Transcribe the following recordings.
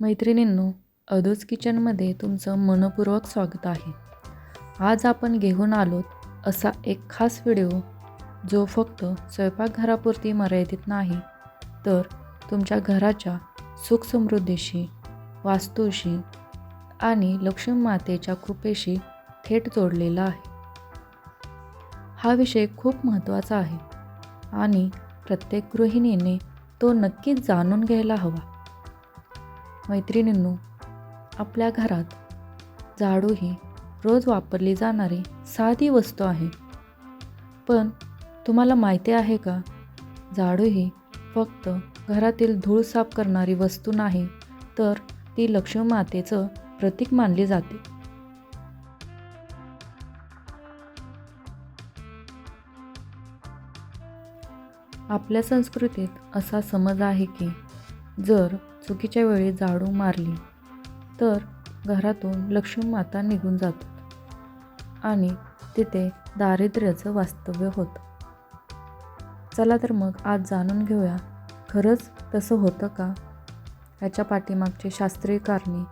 मैत्रिणींनो अधोज किचनमध्ये तुमचं मनपूर्वक स्वागत आहे. आज आपण घेऊन आलोत असा एक खास व्हिडिओ जो फक्त स्वयंपाकघरापुरती मर्यादित नाही तर तुमच्या घराच्या सुखसमृद्धीशी वास्तूशी आणि लक्ष्मी मातेच्या कृपेशी थेट जोडलेला आहे. हा विषय खूप महत्त्वाचा आहे आणि प्रत्येक गृहिणीने तो नक्कीच जाणून घ्यायला हवा. मैत्रिणींनो आपल्या घरात झाडू ही रोज वापरली जाणारी साधी वस्तू आहे. पण तुम्हाला माहिती आहे का झाडू ही फक्त घरातील धूळ साफ करणारी वस्तू नाही तर ती लक्ष्मी मातेचं प्रतीक मानली जाते. आपल्या संस्कृतीत असा समज आहे की जर चुकीच्या वेळी झाडू मारली तर घरातून लक्ष्मी माता निघून जातात. आणि तिथे दारिद्र्याचं वास्तव्य होतं. चला तर मग आज जाणून घेऊया खरंच तसं होतं का? याच्या पाठीमागचे शास्त्रीय कारणे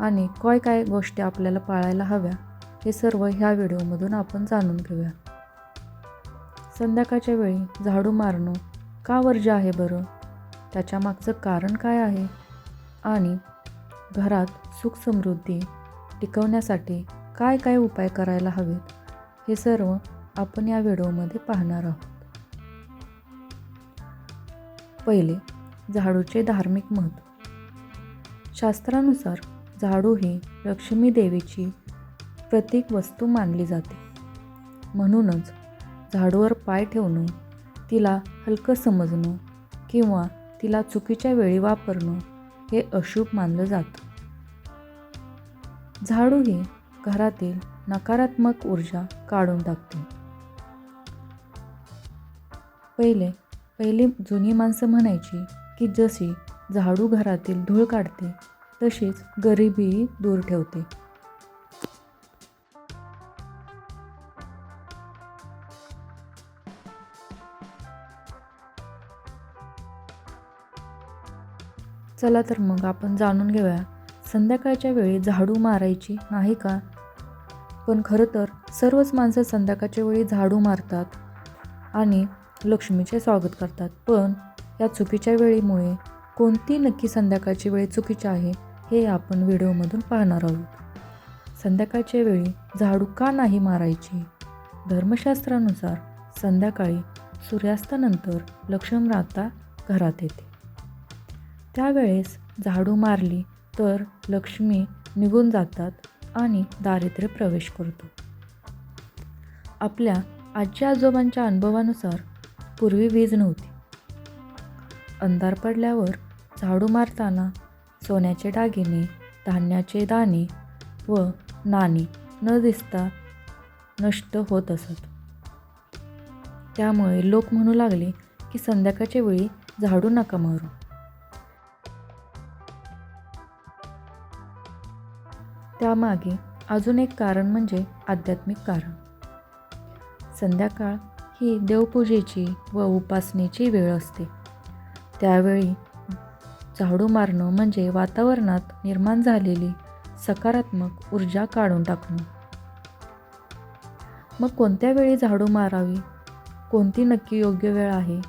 आणि काय काय गोष्टी आपल्याला पाळायला हव्या हे सर्व ह्या व्हिडिओमधून आपण जाणून घेऊया. संध्याकाळच्या वेळी झाडू मारणं का वर्ज्य आहे बरं? त्याच्या मागचं कारण काय आहे? आणि घरात सुख समृद्धी टिकवण्यासाठी काय काय उपाय करायला हवेत? हे सर्व आपण या व्हिडिओमध्ये पाहणार आहोत. पहिले झाडूचे धार्मिक महत्त्व. शास्त्रानुसार झाडू ही लक्ष्मी देवीची प्रतीक वस्तू मानली जाते. म्हणूनच झाडूवर पाय ठेवणं तिला हलकं समजणं किंवा तिला चुकीच्या वेळी वापरणं हे अशुभ मानलं जातं. झाडू हे घरातील नकारात्मक ऊर्जा काढून टाकते पहिले पहिली जुनी माणसं म्हणायची की जशी झाडू घरातील धूळ काढते तशीच गरिबीही दूर ठेवते. चला तर मग आपण जाणून घेऊया. संध्याकाळच्या वेळी झाडू मारायची नाही का? पण खरं तर सर्वच माणसं संध्याकाळच्या वेळी झाडू मारतात आणि लक्ष्मीचे स्वागत करतात. पण या चुकीच्या वेळीमुळे कोणती नक्की संध्याकाळची वेळ चुकीची आहे हे आपण व्हिडिओमधून पाहणार आहोत. संध्याकाळच्या वेळी झाडू का नाही मारायची? धर्मशास्त्रानुसार संध्याकाळी सूर्यास्तानंतर लक्ष्मी माता घरात येते. त्यावेळेस झाडू मारली तर लक्ष्मी निघून जातात आणि दारिद्र्य प्रवेश करतो. आपल्या आजी आजोबांच्या अनुभवानुसार पूर्वी वीज नव्हती. अंधार पडल्यावर झाडू मारताना सोन्याचे दागिने धान्याचे दाणे व नाणी न दिसता नष्ट होत असत. त्यामुळे लोक म्हणू लागले की संध्याकाळच्या वेळी झाडू नका मारू. त्यामागे अजून एक कारण म्हणजे आध्यात्मिक कारण. संध्याकाळ ही देवपूजेची व उपासनेची वेळ असते. त्यावेळी झाडू मारणं म्हणजे वातावरणात निर्माण झालेली सकारात्मक ऊर्जा काढून टाकणं. मग कोणत्या वेळी झाडू मारावी? कोणती नक्की योग्य वेळ आहे?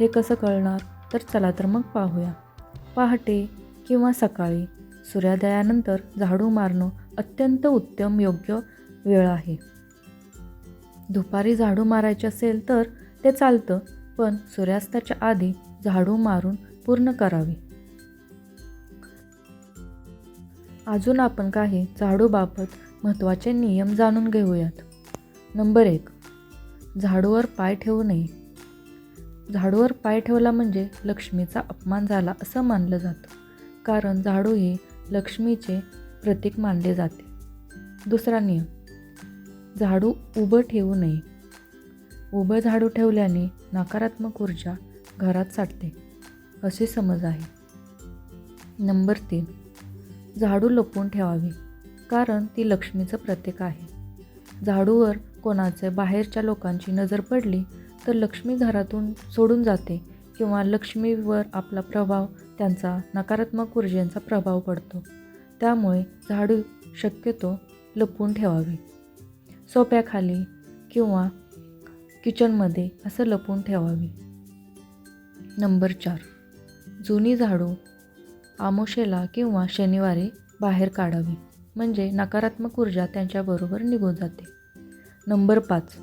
हे कसं कळणार? तर चला तर मग पाहूया. पहाटे किंवा सकाळी सूर्योदयानंतर झाडू मारणं अत्यंत उत्तम योग्य वेळ आहे. दुपारी झाडू मारायचे असेल तर ते चालतं पण सूर्यास्ताच्या आधी झाडू मारून पूर्ण करावे. अजून आपण काही झाडूबाबत महत्त्वाचे नियम जाणून घेऊयात. नंबर एक झाडूवर पाय ठेवू नये. झाडूवर पाय ठेवला म्हणजे लक्ष्मीचा अपमान झाला असं मानलं जातं. कारण झाडू हे लक्ष्मीचे प्रतीक मानले जाते. दुसरा नियम झाडू उभं ठेवू नये. उभं झाडू ठेवल्याने नकारात्मक ऊर्जा घरात साठते असे समज आहे. नंबर तीन झाडू लपवून ठेवावी कारण ती लक्ष्मीचं प्रतीक आहे. झाडूवर कोणाचे बाहेरच्या लोकांची नजर पडली तर लक्ष्मी घरातून सोडून जाते किंवा लक्ष्मीवर आपला प्रभाव त्यांचा नकारात्मक ऊर्जेचा प्रभाव पडतो. त्यामुळे झाडू शक्यतो लपवून ठेवावे. सोप्याखाली किंवा किचनमध्ये असं लपवून ठेवावी. नंबर चार. जुनी झाडू आमोशेला किंवा शनिवारी बाहेर काढावी. म्हणजे नकारात्मक ऊर्जा त्यांच्याबरोबर निघून जाते. नंबर पाच.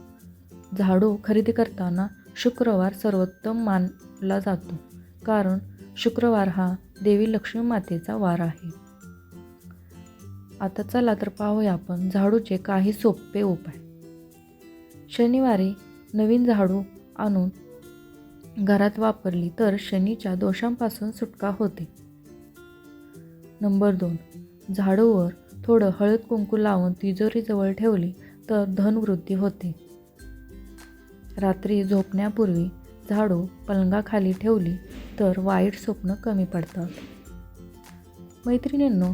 झाडू खरेदी करताना शुक्रवार सर्वोत्तम मानला जातो कारण शुक्रवार हा देवी लक्ष्मी मातेचा वार आहे. आता चला तर पाहूया आपण झाडूचे काही सोपे उपाय. शनिवारी नवीन झाडू आणून घरात वापरली तर शनीच्या दोषांपासून सुटका होते. नंबर दोन. झाडूवर थोडं हळद कुंकू लावून तिजोरीजवळ ठेवली तर धनवृद्धी होते. रात्री झोपण्यापूर्वी झाडू पलंगाखाली ठेवली तर वाईट स्वप्न कमी पडतात. मैत्रिणींनो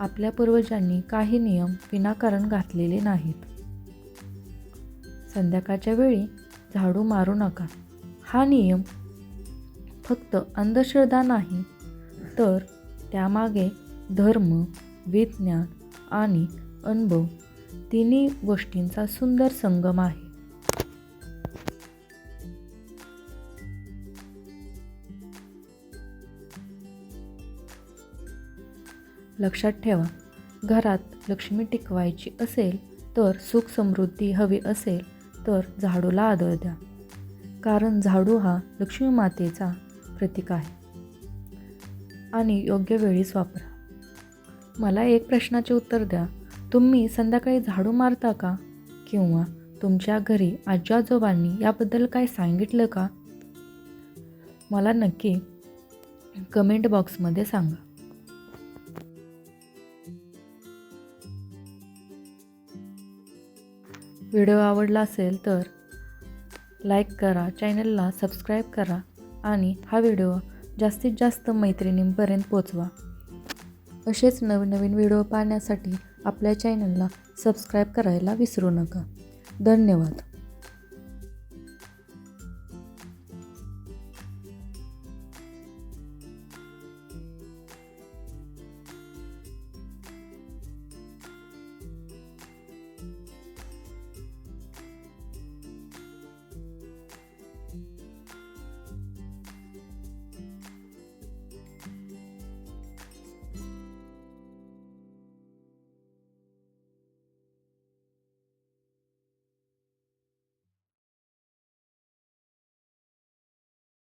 आपल्या पूर्वजांनी काही नियम विनाकारण घातलेले नाहीत. संध्याकाळच्या वेळी झाडू मारू नका. हा नियम फक्त अंधश्रद्धा नाही तर त्यामागे धर्म विज्ञान आणि अनुभव तिन्ही गोष्टींचा सुंदर संगम आहे. लक्षात ठेवा घरात लक्ष्मी टिकवायची असेल तर सुख समृद्धी हवी असेल तर झाडूला आदर द्या. कारण झाडू हा लक्ष्मी मातेचा प्रतीक आहे. आणि योग्य वेळीच वापरा. मला एक प्रश्नाचे उत्तर द्या. तुम्ही संध्याकाळी झाडू मारता का? किंवा तुमच्या घरी आजी आजोबांनी याबद्दल काय सांगितलं का? मला नक्की कमेंट बॉक्समध्ये सांगा. व्हिडिओ आवडला असेल तर लाईक करा चॅनलला सबस्क्राईब करा आणि हा व्हिडिओ जास्तीत जास्त मैत्रिणींपर्यंत पोचवा. असेच नवनवीन व्हिडिओ पाहण्यासाठी आपल्या चॅनलला सबस्क्राईब करायला विसरू नका. धन्यवाद.